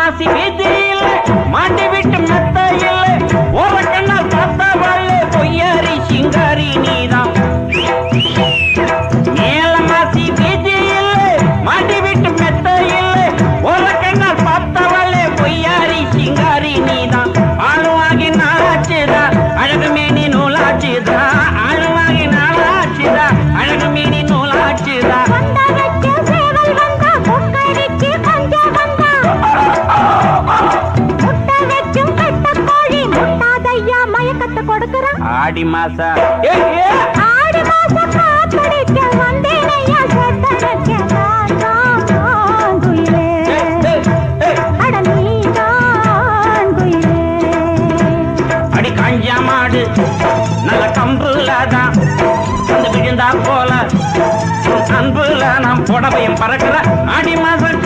மாசி வீதியில் மாட்டி ஆடி மாசம் ஆடி மாசம் காத்தடிக்க வந்தேனையா சத்தரக்கா மாடு நல்ல கம்புலதான் அந்த விழுந்தா போல அன்புல நாம் புடவையும் பறக்கிற ஆடி மாசம்